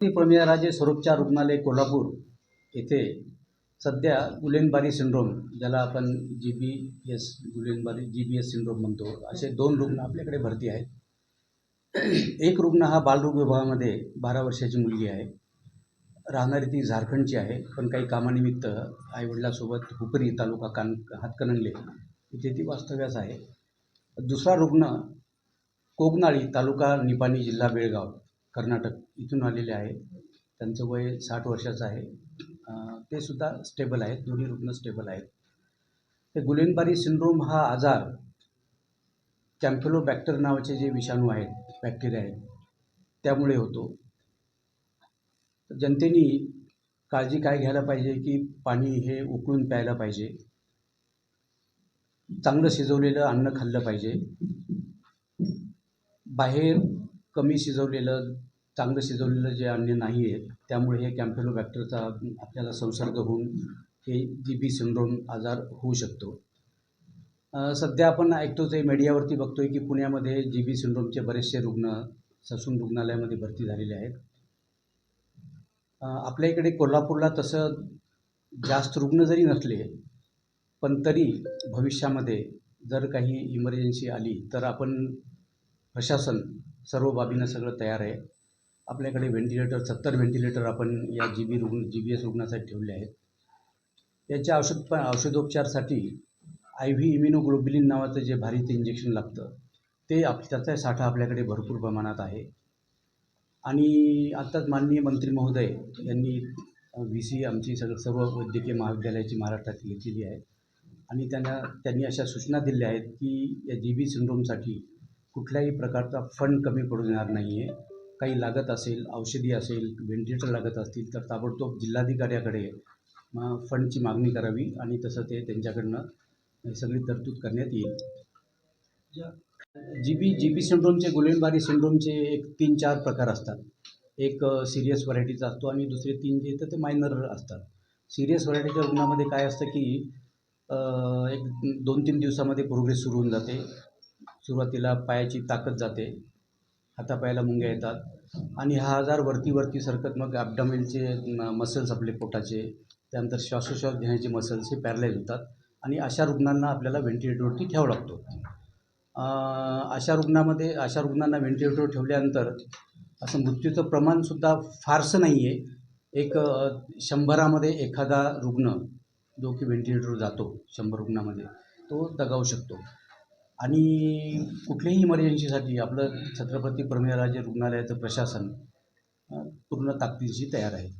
प्रमिला राजे स्वरूपच्या रुग्णालय कोल्हापूर येथे सध्या गुलेनबारी सिंड्रोम ज्याला आपण G B S Guillain Barre G B S syndrome म्हणतो असे दोन रुग्ण आपल्याकडे भरती आहेत. एक रुग्ण हा बालरोग विभागामध्ये बारा वर्षाची मुलगी आहे. राहणारी ती झारखंडची आहे पण काही कामानिमित्त आईवडिलासोबत हुपरी तालुका कान हातकणंगले इथे ती वास्तव्यास आहे. दुसरा रुग्ण कोगनाळी तालुका निपाणी जिल्हा बेळगाव. कर्नाटक इथून आलेले आहे त्यांचं वय साठ वर्षाचं आहे. ते सुद्धा स्टेबल आहेत. दोन्ही रुग्ण स्टेबल आहेत. ते गुलेनबारी सिंड्रोम हा आजार कॅम्फेलोबॅक्टर नावाचे जे विषाणू आहेत बॅक्टेरिया आहेत त्यामुळे होतो. जनतेनी काळजी काय घ्यायला पाहिजे की पाणी हे उकळून प्यायला पाहिजे? चांगलं शिजवलेलं अन्न खाल्लं पाहिजे. बाहेर कमी शिजवलेलं चांगलं शिजवलेलं जे अन्न नाही आहे त्यामुळे हे कॅम्पेलोबॅक्टरचा आपल्याला संसर्ग होऊन हे जी बी सिंड्रोम आजार होऊ शकतो. सध्या आपण ऐकतोच आहे मीडियावरती बघतोय की पुण्यामध्ये जी बी सिंड्रोमचे बरेचसे रुग्ण ससून रुग्णालयामध्ये भरती झालेले आहेत. आपल्या इकडे कोल्हापूरला तसं जास्त रुग्ण जरी नसले पण तरी भविष्यामध्ये जर काही इमर्जन्सी आली तर आपण प्रशासन सर्व बाबीनं सगळं तयार आहे. आपल्याकडे व्हेंटिलेटर सत्तर व्हेंटिलेटर आपण या जी बी रुग्ण जी बी एस रुग्णासाठी ठेवले आहेत. याच्या औषध प औषधोपचारासाठी आय व्ही इम्युनोग्लोबिलिन नावाचं जे भारीचं इंजेक्शन लागतं ते आप त्याचा साठा आपल्याकडे भरपूर प्रमाणात आहे. आणि आत्ताच माननीय मंत्री महोदय यांनी व्ही सी आमची सगळं सर्व वैद्यकीय महाविद्यालयाची महाराष्ट्रात घेतलेली आहे. आणि त्यांना त्यांनी अशा सूचना दिल्या आहेत की या जी बी सिंड्रोमसाठी कुठल्याही प्रकारचा फंड कमी पडू देणार नाही आहे काही लागत असेल औषधी असेल व्हेंटिलेटर लागत असतील तर ताबडतोब जिल्हाधिकाऱ्याकडे मग फंडची मागणी करावी आणि तसं ते त्यांच्याकडनं सगळी तरतूद करण्यात येईल. जी बी जी बी सिंड्रोमचे गुलेनबारी सिंड्रोमचे एक तीन चार प्रकार असतात. एक सिरियस व्हरायटीचा असतो आणि दुसरे तीन जे येतं ते मायनर असतात. सिरियस व्हरायटीच्या रुग्णामध्ये काय असतं की एक दोन तीन दिवसामध्ये प्रोग्रेस सुरू होऊन जाते. सुरुवातीला पायाची ताकद जाते हातापायाला मुंग्या येतात आणि हा आजार वरती वरती सरकत मग ॲबडॉमिनचे मसल्स आपले पोटाचे त्यानंतर श्वासोश्वास घेण्याचे मसल्स हे पॅरलाईज होतात आणि अशा रुग्णांना आपल्याला व्हेंटिलेटरवरती ठेवावं लागतो. अशा रुग्णामध्ये अशा रुग्णांना व्हेंटिलेटरवर ठेवल्यानंतर असं मृत्यूचं प्रमाणसुद्धा फारसं नाही आहे एक शंभरामध्ये एखादा रुग्ण जो की व्हेंटिलेटरवर जातो शंभर रुग्णामध्ये तो दगावू शकतो. आणि कुठल्याही इमर्जन्सीसाठी आपलं छत्रपती प्रमेयराजे रुग्णालयाचं प्रशासन पूर्ण ताकदीशी तयार आहे.